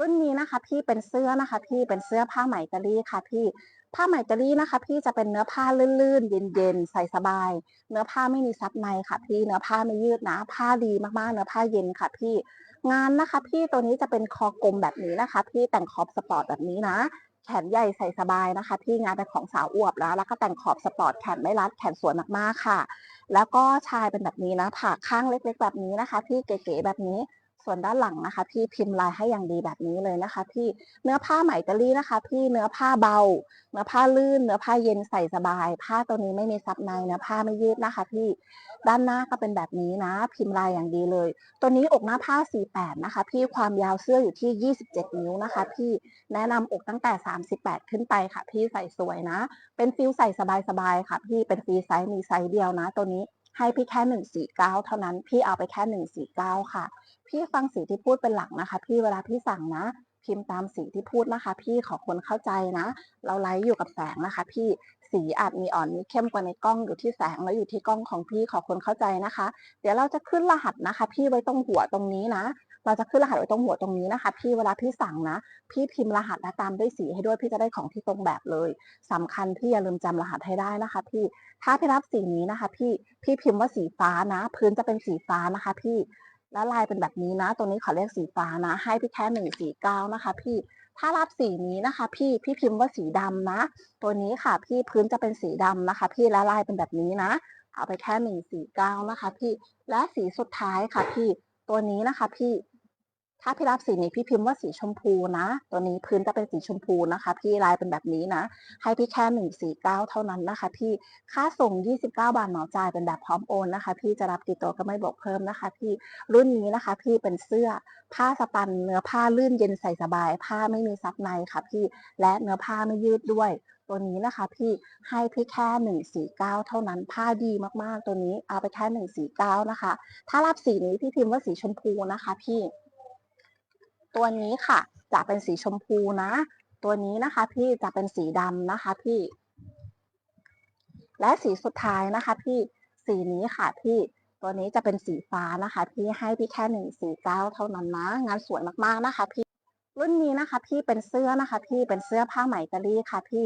รุ่นนี้นะคะพี่เป็นเสื้อนะคะ พี่เป็นเสื้อผ้าไหมอิตาลีค่ะพี่ผ้าไหมอิตาลีนะคะ พี่จะเป็นเนื้อผ้าลื่นๆเย็นๆใส่สบาย เนื้อผ้าไม่มีซับในค่ะ พี่เนื้อผ้าไม่ยืดนะผ้าดีมากๆ เนื้อผ้าเย็นค่ะ พี่งานนะคะ พี่ตัวนี้จะเป็นคอกลมแบบนี้นะคะ พี่แต่งขอบสปอร์ตแบบนี้นะแขนใหญ่ใส่สบายนะคะ พี่งานเป็นของสาวอวบแล้ว แล้วก็แต่งขอบสปอร์ตแขนไม่รัดแขนสวยมากๆค่ะ แล้วก็ชายเป็นแบบนี้นะผ่าข้างเล็ก ๆ แบบนี้นะคะ พี่เก๋ๆแบบนี้ ส่วนด้านหลังนะคะ พี่พิมพ์ลายให้อย่างดีแบบนี้เลยนะคะ พี่เนื้อผ้าไหมอิตาลีนะคะ พี่เนื้อผ้าเบา เนื้อผ้าลื่น เนื้อผ้าเย็นใส่สบาย ผ้าตัวนี้ไม่มีซับในเนื้อผ้าไม่ยืดนะคะ พี่ด้านหน้าก็เป็นแบบนี้นะ พิมพ์ลายอย่างดีเลย ตัวนี้อกหน้าผ้า 48 นะคะ พี่ความยาวเสื้ออยู่ที่ 27 นิ้วนะคะ พี่แนะนำอกตั้งแต่ 38 ขึ้นไปค่ะ พี่ใส่สวยนะ เป็นฟิลใส่สบายๆค่ะ พี่เป็นฟรีไซส์มีไซส์เดียวนะ ตัวนี้ ให้พี่แค่หนึ่งสี่เก้าเท่านั้น พี่เอาไปแค่หนึ่งสีเก้าค่ะ พี่ฟังสีที่พูดเป็นหลักนะคะ พี่เวลาพี่สั่งนะ พิมพ์ตามสีที่พูดนะคะ พี่ขอคนเข้าใจนะ เราไลฟ์อยู่กับแสงนะคะ พี่สีอาจมีอ่อนมีเข้มกว่าในกล้องอยู่ที่แสงแล้วอยู่ที่กล้องของพี่ขอคนเข้าใจนะคะ เดี๋ยวเราจะขึ้นรหัสนะคะ พี่ไว้ตรงหัวตรงนี้นะ เราจะขึ้นรหัสไว้ตรงหัวตรงนี้นะคะ พี่เวลาพี่สั่งนะ พี่พิมพ์รหัสและตามด้วยสีให้ด้วยพี่จะได้ของที่ตรงแบบเลยสำคัญพี่อย่าลืมจำรหัสให้ได้นะคะ พี่ถ้าพี่รับสีนี้นะคะ พี่พี่พิมพ์ว่าสีฟ้านะ พื้นจะเป็นสีฟ้านะคะ พี่แล้วลายเป็นแบบนี้นะ ตัวนี้ขอเรียกสีฟ้านะ ให้พี่แค่หนึ่งสีเก้านะคะ พี่ถ้ารับสีนี้นะคะ พี่พี่พิมพ์ว่าสีดำนะ ตัวนี้ค่ะ พี่พื้นจะเป็นสีดำนะคะ พี่และลายเป็นแบบนี้นะเอาไปแค่หนึ่งสีเก้านะคะ พี่และสีสุดท้ายค่ะ พี่ตัวนี้นะคะ พี่ ถ้าพี่รับสีนี้พี่พิมพ์ว่าสีชมพูนะ ตัวนี้พื้นจะเป็นสีชมพูนะคะ พี่ลายเป็นแบบนี้นะ ให้พี่แค่หนึ่งสี่เก้าเท่านั้นนะคะ พี่ค่าส่ง29บาทเหมาจ่ายเป็นแบบพร้อมโอนนะคะ พี่จะรับกี่ตัวก็ไม่บอกเพิ่มนะคะ พี่รุ่นนี้นะคะ พี่เป็นเสื้อผ้าสปันเนื้อผ้าลื่นเย็นใส่สบาย ผ้าไม่มีซับในค่ะ พี่และเนื้อผ้าไม่ยืดด้วยตัวนี้นะคะพี่ให้พี่แค่หนึ่งสี่เก้าเท่านั้นผ้าดีมากๆ ตัวนี้เอาไปแค่หนึ่งสี่เก้านะคะ ถ้ารับสีนี้พี่พิมพ์ว่าสีชมพูนะคะพี่ ตัวนี้ค่ะ จะเป็นสีชมพูนะ ตัวนี้นะคะ พี่จะเป็นสีดำนะคะพี่ และสีสุดท้ายนะคะ พี่สีนี้ค่ะพี่ตัวนี้จะเป็นสีฟ้านะคะ พี่ให้พี่แค่หนึ่งสีเก้าเท่านั้นนะ งานสวยมากๆนะคะ พี่รุ่นนี้นะคะ พี่เป็นเสื้อนะคะ พี่เป็นเสื้อผ้าไหมอิตาลีค่ะ พี่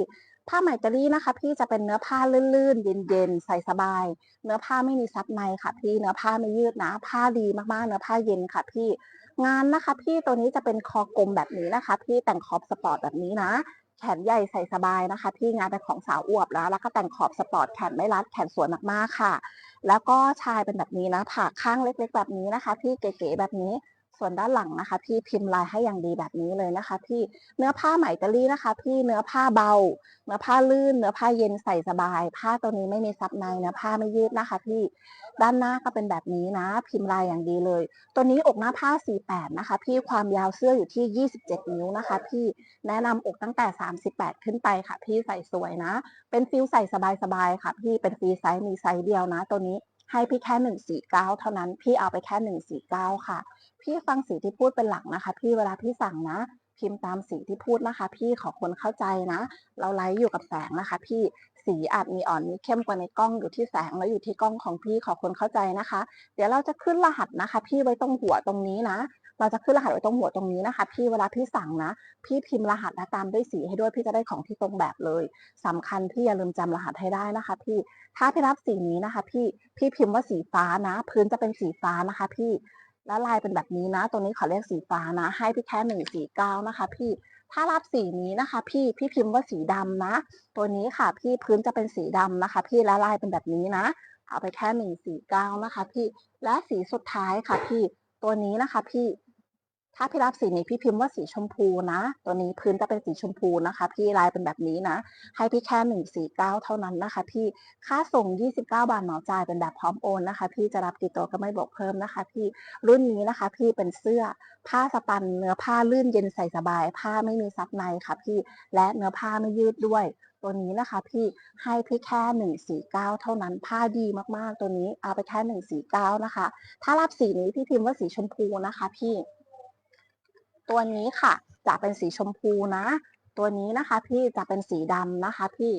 ผ้าไหมอิตาลีนะคะ พี่จะเป็นเนื้อผ้าลื่นๆเย็นๆใส่สบาย เนื้อผ้าไม่มีซับในค่ะ พี่เนื้อผ้าไม่ยืดนะ ผ้าดีมากๆเนื้อผ้าเย็นค่ะ พี่ งานนะคะพี่ตัวนี้จะเป็นคอกลมแบบนี้นะคะ พี่แต่งขอบสปอร์ตแบบนี้นะ แขนใหญ่ใส่สบายนะคะ พี่งานเป็นของสาวอวบแล้ว แล้วก็แต่งขอบสปอร์ตแขนไม่รัดแขนสวยมากๆค่ะ แล้วก็ชายเป็นแบบนี้นะผ่าข้างเล็กๆ แบบนี้นะคะ พี่เก๋ๆแบบนี้ ส่วนด้านหลังนะคะ พี่พิมพ์ลายให้อย่างดีแบบนี้เลยนะคะ พี่เนื้อผ้าไหมอิตาลีนะคะ พี่เนื้อผ้าเบา เนื้อผ้าลื่น เนื้อผ้าเย็นใส่สบาย ผ้าตัวนี้ไม่มีซับในเนื้อผ้าไม่ยืดนะคะ พี่ด้านหน้าก็เป็นแบบนี้นะ พิมพ์ลายอย่างดีเลย ตัวนี้อกหน้าผ้า 48 นะคะ พี่ความยาวเสื้ออยู่ที่ 27 นิ้วนะคะ พี่แนะนำอกตั้งแต่ 38 ขึ้นไปค่ะ พี่ใส่สวยนะ เป็นฟิลใส่สบายๆค่ะ พี่เป็นฟรีไซส์มีไซส์เดียวนะ ตัวนี้ ให้พี่แค่หนึ่งสี่เก้าเท่านั้น พี่เอาไปแค่หนึ่งสีเก้าค่ะ พี่ฟังสีที่พูดเป็นหลักนะคะ พี่เวลาพี่สั่งนะ พิมพ์ตามสีที่พูดนะคะ พี่ขอคนเข้าใจนะ เราไลฟ์อยู่กับแสงนะคะ พี่สีอาจมีอ่อนมีเข้มกว่าในกล้องอยู่ที่แสงแล้วอยู่ที่กล้องของพี่ขอคนเข้าใจนะคะ เดี๋ยวเราจะขึ้นรหัสนะคะ พี่ไว้ตรงหัวตรงนี้นะ เราจะขึ้นรหัสไว้ตรงหัวตรงนี้นะคะ พี่เวลาพี่สั่งนะ พี่พิมพ์รหัสและตามด้วยสีให้ด้วยพี่จะได้ของที่ตรงแบบเลยสำคัญพี่อย่าลืมจำรหัสให้ได้นะคะ พี่ถ้าพี่รับสีนี้นะคะ พี่พี่พิมพ์ว่าสีฟ้านะ พื้นจะเป็นสีฟ้านะคะ พี่และลายเป็นแบบนี้นะ ตัวนี้ขอเรียกสีฟ้านะ ให้พี่แค่หนึ่งสีเก้านะคะ พี่ถ้ารับสีนี้นะคะ พี่พี่พิมพ์ว่าสีดำนะ ตัวนี้ค่ะ พี่พื้นจะเป็นสีดำนะคะ พี่และลายเป็นแบบนี้นะเอาไปแค่หนึ่งสีเก้านะคะ พี่และสีสุดท้ายค่ะ พี่ตัวนี้นะคะ พี่ ถ้าพี่รับสีนี้พี่พิมพ์ว่าสีชมพูนะ ตัวนี้พื้นจะเป็นสีชมพูนะคะ พี่ลายเป็นแบบนี้นะ ให้พี่แค่หนึ่งสี่เก้าเท่านั้นนะคะ พี่ค่าส่ง29บาทเหมาจ่ายเป็นแบบพร้อมโอนนะคะ พี่จะรับกี่ตัวก็ไม่บอกเพิ่มนะคะ พี่รุ่นนี้นะคะ พี่เป็นเสื้อผ้าสปันเนื้อผ้าลื่นเย็นใส่สบาย ผ้าไม่มีซับในค่ะ พี่และเนื้อผ้าไม่ยืดด้วยตัวนี้นะคะพี่ให้พี่แค่หนึ่งสี่เก้าเท่านั้นผ้าดีมากๆ ตัวนี้เอาไปแค่หนึ่งสี่เก้านะคะ ถ้ารับสีนี้พี่พิมพ์ว่าสีชมพูนะคะพี่ ตัวนี้ค่ะ จะเป็นสีชมพูนะ ตัวนี้นะคะ พี่จะเป็นสีดำนะคะพี่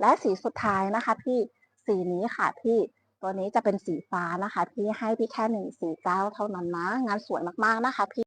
และสีสุดท้ายนะคะ พี่สีนี้ค่ะพี่ตัวนี้จะเป็นสีฟ้านะคะ พี่ให้พี่แค่หนึ่งสีเก้าเท่านั้นนะ งานสวยมากๆนะคะพี่